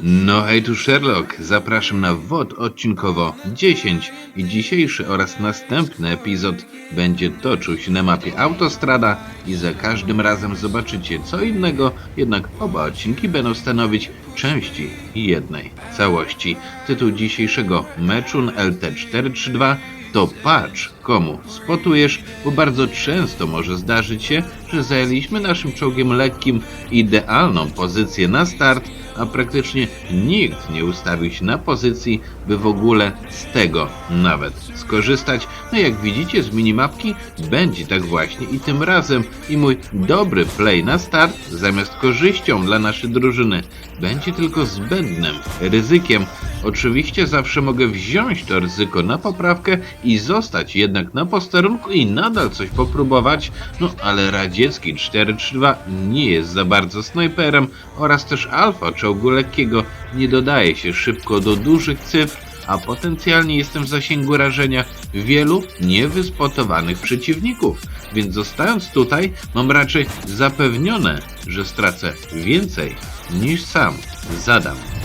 No hej tu Sherlock, zapraszam na WOD odcinkowo 10 i dzisiejszy oraz następny epizod będzie toczył się na mapie Autostrada i za każdym razem zobaczycie co innego, jednak oba odcinki będą stanowić części jednej całości. Tytuł dzisiejszego meczu LT432 to patrz komu spotujesz, bo bardzo często może zdarzyć się, że zajęliśmy naszym czołgiem lekkim idealną pozycję na start, a praktycznie nikt nie ustawił się na pozycji, by w ogóle z tego nawet skorzystać. No jak widzicie z minimapki będzie tak właśnie i tym razem i mój dobry play na start zamiast korzyścią dla naszej drużyny będzie tylko zbędnym ryzykiem. Oczywiście zawsze mogę wziąć to ryzyko na poprawkę i zostać jednak na posterunku i nadal coś popróbować, no ale radziecki 432 nie jest za bardzo snajperem oraz też alfa czołgu lekkiego nie dodaje się szybko do dużych cyfr, a potencjalnie jestem w zasięgu rażenia wielu niewyspotowanych przeciwników, więc zostając tutaj mam raczej zapewnione, że stracę więcej niż sam zadam.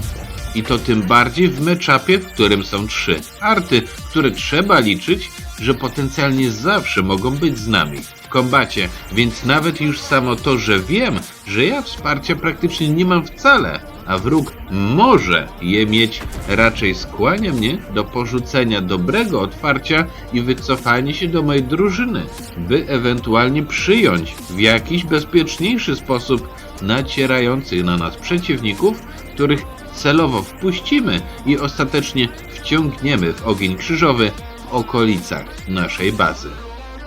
I to tym bardziej w meczapie, w którym są trzy arty, które trzeba liczyć, że potencjalnie zawsze mogą być z nami w kombacie, więc nawet już samo to, że wiem, że ja wsparcia praktycznie nie mam wcale, a wróg może je mieć, raczej skłania mnie do porzucenia dobrego otwarcia i wycofania się do mojej drużyny, by ewentualnie przyjąć w jakiś bezpieczniejszy sposób nacierających na nas przeciwników, których celowo wpuścimy i ostatecznie wciągniemy w ogień krzyżowy w okolicach naszej bazy.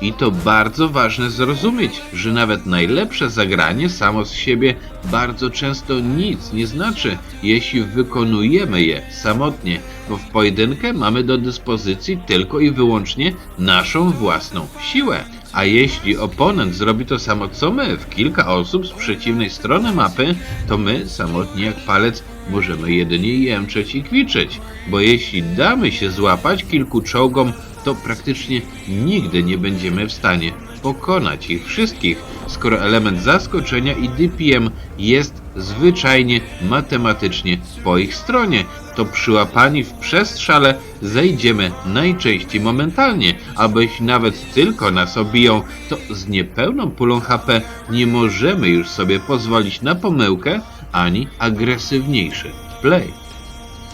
I to bardzo ważne zrozumieć, że nawet najlepsze zagranie samo z siebie bardzo często nic nie znaczy, jeśli wykonujemy je samotnie, bo w pojedynkę mamy do dyspozycji tylko i wyłącznie naszą własną siłę. A jeśli oponent zrobi to samo co my, w kilka osób z przeciwnej strony mapy, to my, samotni jak palec, możemy jedynie jęczeć i kwiczeć, bo jeśli damy się złapać kilku czołgom, to praktycznie nigdy nie będziemy w stanie pokonać ich wszystkich, skoro element zaskoczenia i DPM jest zwyczajnie matematycznie po ich stronie. To przyłapani w przestrzale zejdziemy najczęściej momentalnie, albo jeśli nawet tylko nas obiją, to z niepełną pulą HP nie możemy już sobie pozwolić na pomyłkę ani agresywniejszy play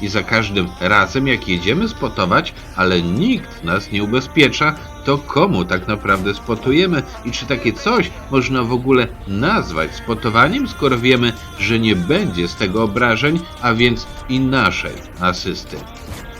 i za każdym razem jak jedziemy spotować, ale nikt nas nie ubezpiecza, to komu tak naprawdę spotujemy i czy takie coś można w ogóle nazwać spotowaniem, skoro wiemy, że nie będzie z tego obrażeń, a więc i naszej asysty.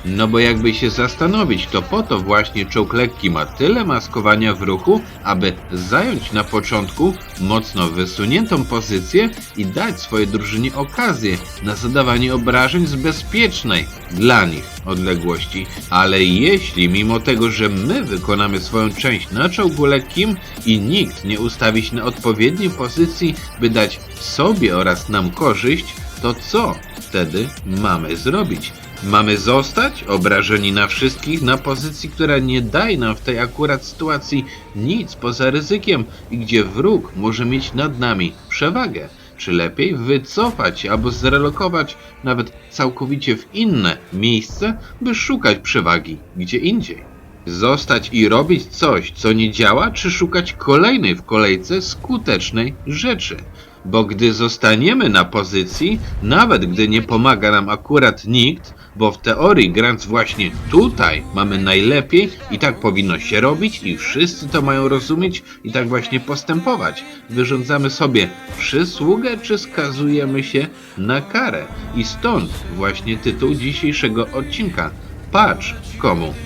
No bo jakby się zastanowić, to po to właśnie czołg lekki ma tyle maskowania w ruchu, aby zająć na początku mocno wysuniętą pozycję i dać swojej drużynie okazję na zadawanie obrażeń z bezpiecznej dla nich odległości. Ale jeśli mimo tego, że my wykonamy swoją część na czołgu lekkim i nikt nie ustawi się na odpowiedniej pozycji, by dać sobie oraz nam korzyść, to co wtedy mamy zrobić? Mamy zostać obrażeni na wszystkich na pozycji, która nie daje nam w tej akurat sytuacji nic poza ryzykiem i gdzie wróg może mieć nad nami przewagę. Czy lepiej wycofać się albo zrelokować nawet całkowicie w inne miejsce, by szukać przewagi gdzie indziej? Zostać i robić coś, co nie działa, czy szukać kolejnej w kolejce skutecznej rzeczy? Bo gdy zostaniemy na pozycji, nawet gdy nie pomaga nam akurat nikt, bo w teorii grając właśnie tutaj mamy najlepiej i tak powinno się robić i wszyscy to mają rozumieć i tak właśnie postępować. Wyrządzamy sobie przysługę czy skazujemy się na karę. I stąd właśnie tytuł dzisiejszego odcinka. Patrz,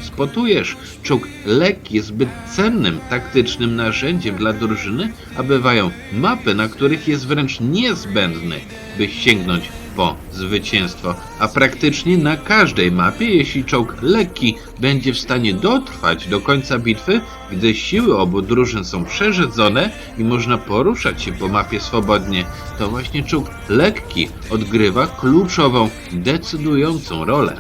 spotujesz. Czołg lekki jest zbyt cennym taktycznym narzędziem dla drużyny, a bywają mapy, na których jest wręcz niezbędny, by sięgnąć po zwycięstwo, a praktycznie na każdej mapie, jeśli czołg lekki będzie w stanie dotrwać do końca bitwy, gdy siły obu drużyn są przerzedzone i można poruszać się po mapie swobodnie, to właśnie czołg lekki odgrywa kluczową, decydującą rolę.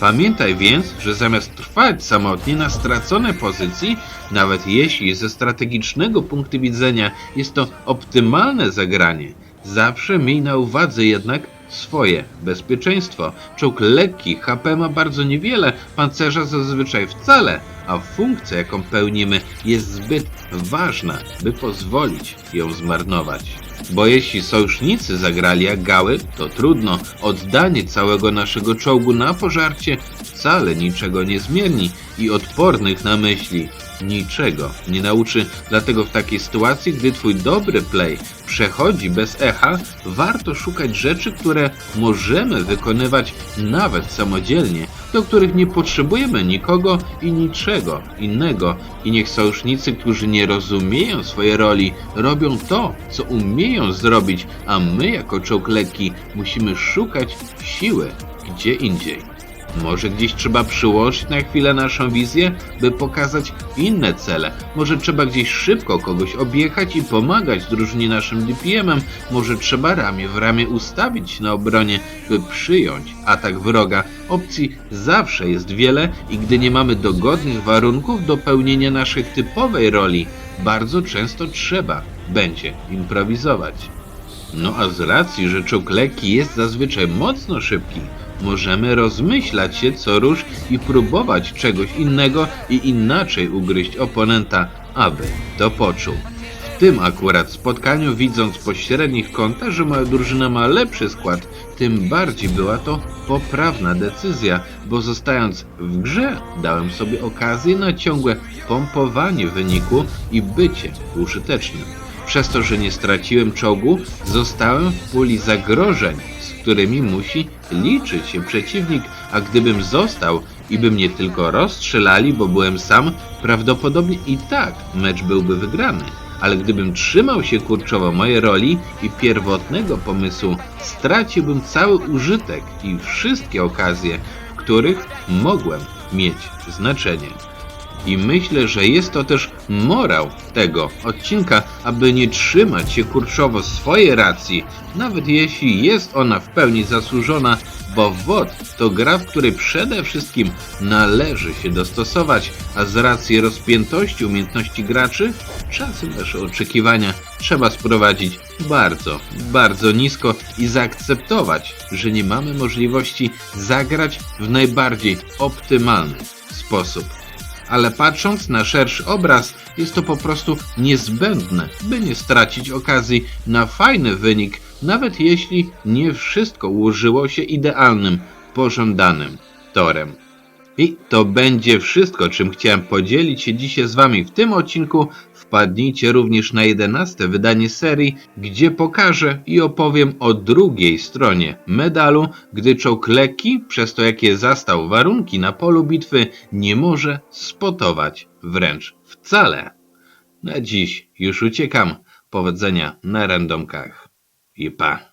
Pamiętaj więc, że zamiast trwać samotnie na straconej pozycji, nawet jeśli ze strategicznego punktu widzenia jest to optymalne zagranie, zawsze miej na uwadze jednak swoje bezpieczeństwo. Czołg lekki, HP ma bardzo niewiele, pancerza zazwyczaj wcale, a funkcja jaką pełnimy jest zbyt ważna, by pozwolić ją zmarnować. Bo jeśli sojusznicy zagrali jak gały, to trudno. Oddanie całego naszego czołgu na pożarcie wcale niczego nie zmieni i odpornych na myśli niczego nie nauczy. Dlatego w takiej sytuacji, gdy twój dobry play przechodzi bez echa, warto szukać rzeczy, które możemy wykonywać nawet samodzielnie, do których nie potrzebujemy nikogo i niczego innego. I niech sojusznicy, którzy nie rozumieją swojej roli, robią to, co umieją zrobić, a my jako czołg lekki musimy szukać siły gdzie indziej. Może gdzieś trzeba przyłożyć na chwilę naszą wizję, by pokazać inne cele. Może trzeba gdzieś szybko kogoś objechać i pomagać drużynie naszym DPM-em. Może trzeba ramię w ramię ustawić na obronie, by przyjąć atak wroga. Opcji zawsze jest wiele i gdy nie mamy dogodnych warunków do pełnienia naszej typowej roli, bardzo często trzeba będzie improwizować. No a z racji, że czołg lekki jest zazwyczaj mocno szybki, możemy rozmyślać się co rusz i próbować czegoś innego i inaczej ugryźć oponenta, aby to poczuł. W tym akurat spotkaniu, widząc po średnich kątach, że moja drużyna ma lepszy skład, tym bardziej była to poprawna decyzja, bo zostając w grze, dałem sobie okazję na ciągłe pompowanie wyniku i bycie użytecznym. Przez to, że nie straciłem czołgu, zostałem w puli zagrożeń, którymi musi liczyć się przeciwnik, a gdybym został i by mnie tylko rozstrzelali, bo byłem sam, prawdopodobnie i tak mecz byłby wygrany. Ale gdybym trzymał się kurczowo mojej roli i pierwotnego pomysłu, straciłbym cały użytek i wszystkie okazje, w których mogłem mieć znaczenie. I myślę, że jest to też morał tego odcinka, aby nie trzymać się kurczowo swojej racji, nawet jeśli jest ona w pełni zasłużona, bo WOD to gra, w której przede wszystkim należy się dostosować, a z racji rozpiętości umiejętności graczy, czasem nasze oczekiwania trzeba sprowadzić bardzo, bardzo nisko i zaakceptować, że nie mamy możliwości zagrać w najbardziej optymalny sposób ale patrząc na szerszy obraz, jest to po prostu niezbędne, by nie stracić okazji na fajny wynik, nawet jeśli nie wszystko ułożyło się idealnym, pożądanym torem. I to będzie wszystko, czym chciałem podzielić się dzisiaj z Wami w tym odcinku. Wpadnijcie również na 11 wydanie serii, gdzie pokażę i opowiem o drugiej stronie medalu, gdy czołg lekki, przez to jakie zastał warunki na polu bitwy, nie może spotować wręcz wcale. Na dziś już uciekam. Powodzenia na randomkach. I pa.